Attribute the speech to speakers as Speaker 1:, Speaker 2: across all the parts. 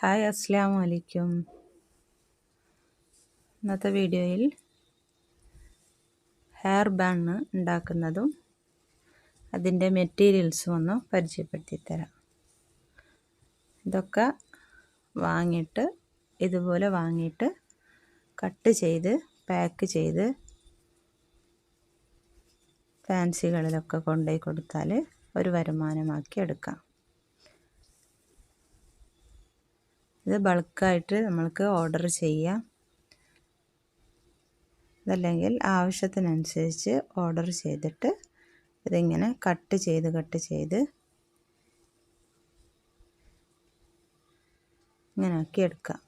Speaker 1: Hi അസ്സാം വലൈക്കും ഇന്നത്തെ വീഡിയോയിൽ ഹെയർ ബാണ് ഉണ്ടാക്കുന്നതും അതിന്റെ മെറ്റീരിയൽസും ഒന്ന് പരിചയപ്പെടുത്തി തരാം ഇതൊക്കെ വാങ്ങിയിട്ട് ഇതുപോലെ വാങ്ങിയിട്ട് കട്ട് ചെയ്ത് പാക്ക് ചെയ്ത് ഫാൻസികളിലൊക്കെ കൊണ്ടുപോയി കൊടുത്താൽ ഒരു വരുമാനമാക്കി എടുക്കാം. ഇത് ബൾക്കായിട്ട് നമ്മൾക്ക് ഓർഡർ ചെയ്യാം. അതല്ലെങ്കിൽ ആവശ്യത്തിനനുസരിച്ച് ഓർഡർ ചെയ്തിട്ട് ഇതിങ്ങനെ കട്ട് ചെയ്ത് കട്ട് ചെയ്ത് ഇങ്ങനെ ആക്കി എടുക്കാം.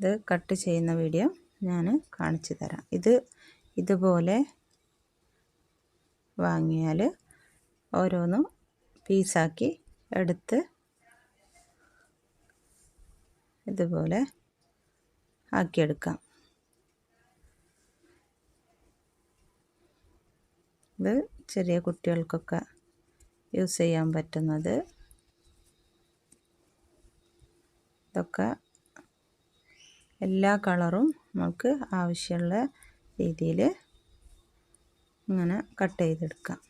Speaker 1: ഇത് കട്ട് ചെയ്യുന്ന വീഡിയോ ഞാൻ കാണിച്ചു തരാം. ഇത് ഇതുപോലെ വാങ്ങിയാൽ ഓരോന്നും പീസാക്കി എടുത്ത് ഇതുപോലെ ആക്കിയെടുക്കാം. ഇത് ചെറിയ കുട്ടികൾക്കൊക്കെ യൂസ് ചെയ്യാൻ പറ്റുന്നത്. ഇതൊക്കെ എല്ലാ കളറും നമുക്ക് ആവശ്യമുള്ള രീതിയിൽ ഇങ്ങനെ കട്ട് ചെയ്തെടുക്കാം.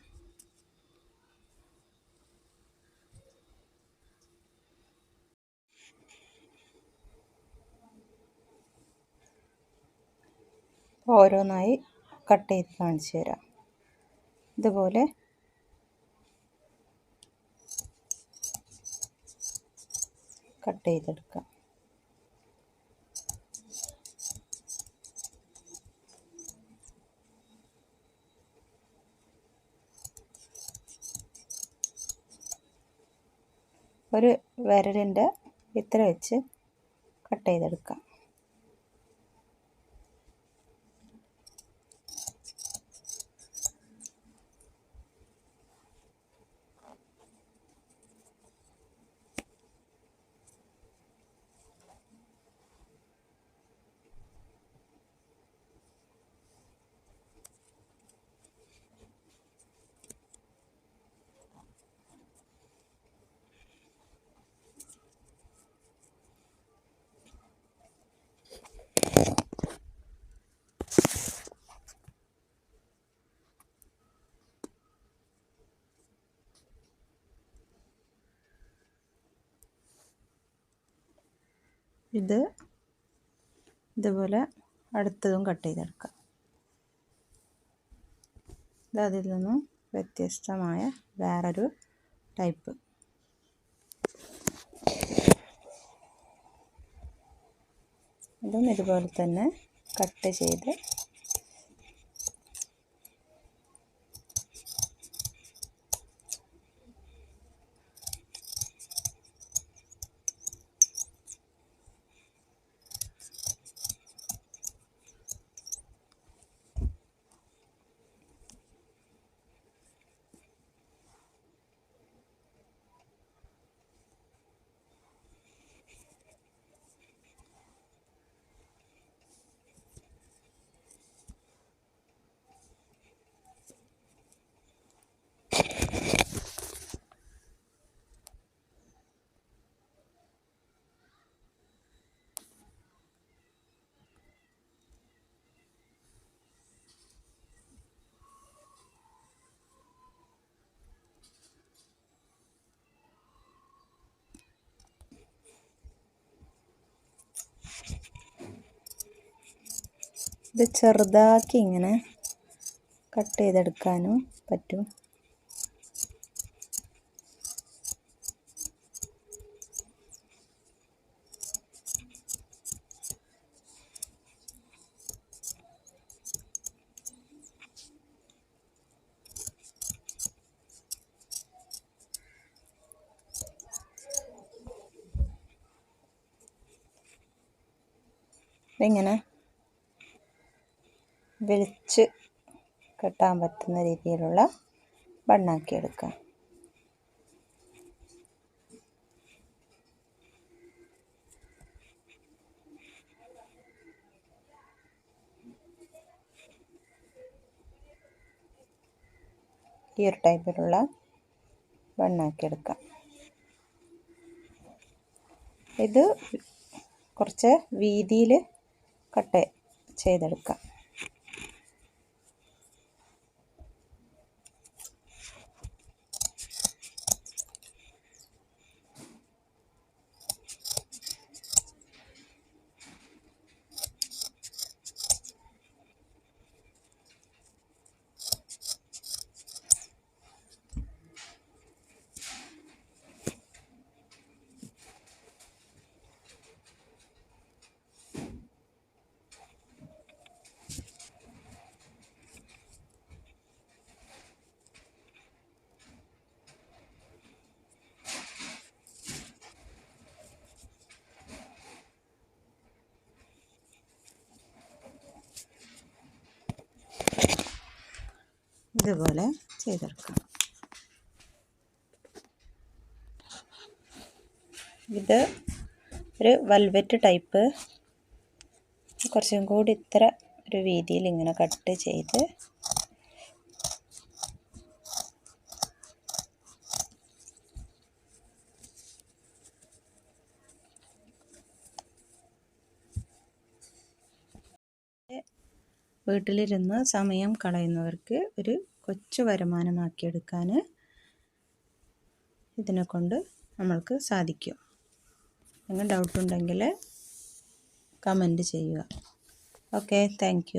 Speaker 1: ഓരോന്നായി കട്ട് ചെയ്ത് കാണിച്ചു തരാം. ഇതുപോലെ. കട്ട് ചെയ്തെടുക്കാം. ഒരു വിരലിന്റെ ഇത്ര വെച്ച് കട്ട് ചെയ്തെടുക്കാം. ഇത് ഇതുപോലെ അടുത്തതും കട്ട് ചെയ്തെടുക്കാം. ഇത് അതിൽ നിന്നും വ്യത്യസ്തമായ വേറൊരു ടൈപ്പ്. ഇതും ഇതുപോലെ തന്നെ കട്ട് ചെയ്ത് ഇത് ചെറുതാക്കി ഇങ്ങനെ കട്ട് ചെയ്തെടുക്കാനും പറ്റും. ഇങ്ങനെ വലിച്ച് കെട്ടാൻ പറ്റുന്ന രീതിയിലുള്ള ബണ്ണാക്കി എടുക്കാം. ഈ ഒരു ടൈപ്പിലുള്ള ബണ്ണാക്കിയെടുക്കാം ഇത് കുറച്ച് വീതിയിൽ കട്ട് ചെയ്തെടുക്കാം. ഇതുപോലെ ചെയ്തെടുക്കാം. ഇത് ഒരു വൽവെറ്റ് ടൈപ്പ് കുറച്ചും കൂടി ഇത്ര ഒരു വീതിയിൽ ഇങ്ങനെ കട്ട് ചെയ്ത് വീട്ടിലിരുന്ന് സമയം കളയുന്നവർക്ക് ഒരു കൊച്ചു വരുമാനമാക്കിയെടുക്കാൻ ഇതിനെ കൊണ്ട് നമ്മൾക്ക് സാധിക്കും. നിങ്ങൾ ഡൗട്ടുണ്ടെങ്കിൽ കമന്റ് ചെയ്യുക. Okay thank